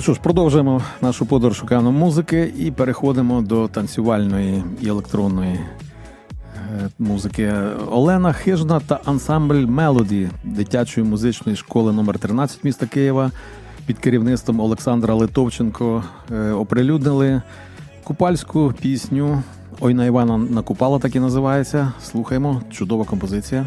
Ну що ж, продовжуємо нашу подорож шукаємо музики і переходимо до танцювальної і електронної е, музики. Олена Хижна та ансамбль Мелоді дитячої музичної школи номер 13 міста Києва під керівництвом Олександра Литовченко е, оприлюднили купальську пісню. Ой на Івана накупала, так і називається. Слухаємо. Чудова композиція.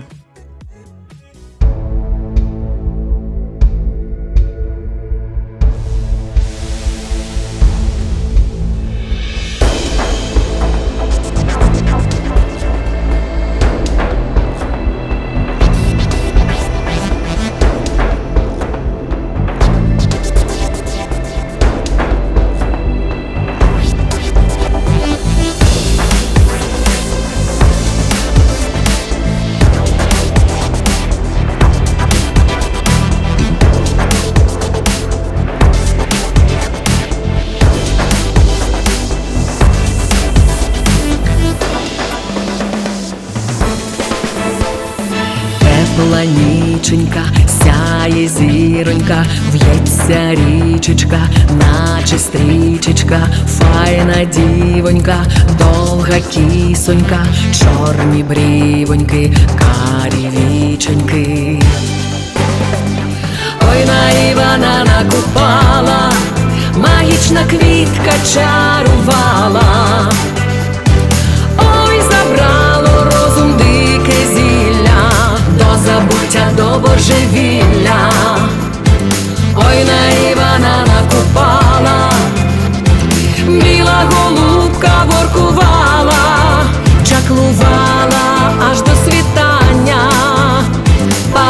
Тепла ніченька, сяє зіронька, в'ється річечка, наче стрічечка, файна дівонька, довга кісонька, чорні брівоньки, карі віченьки. Ой, на Івана накупала, магічна квітка чарувала.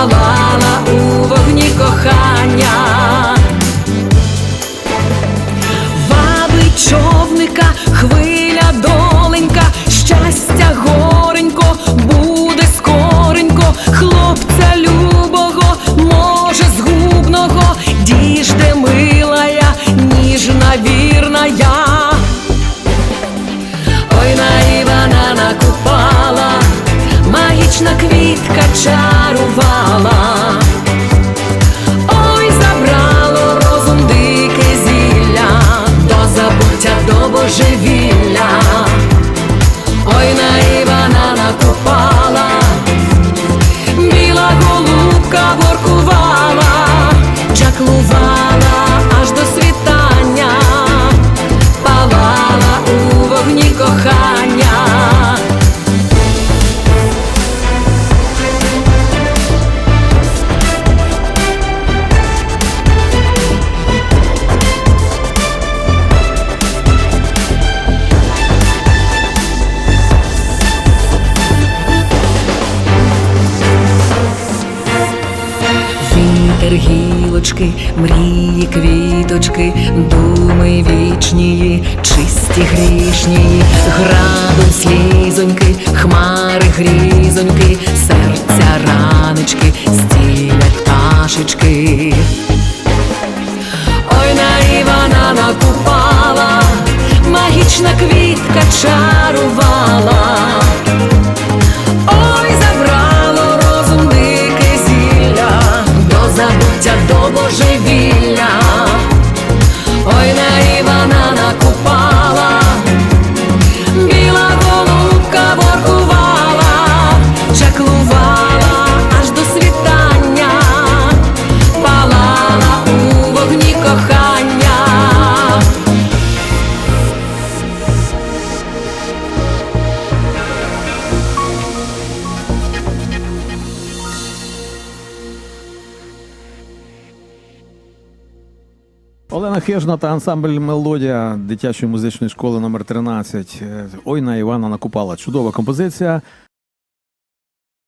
Палала у вогні кохання. Вабить човника, хвиля доленька, щастя квітка чарувала. Ой, забрало розум дике зілля, до забуття до божевілля. Ой, на Івана накупала, біла голубка воркувала, чаклувала гілочки, мрії квіточки, думи вічнії, чисті грішнії, градом слізоньки, хмари грізоньки, серця раночки, стілять пташечки. Ой, на Івана накупала, магічна квітка чарувала. Олена Хижна та ансамбль Мелодія дитячої музичної школи номер 13 Ой на Івана накупала. Чудова композиція.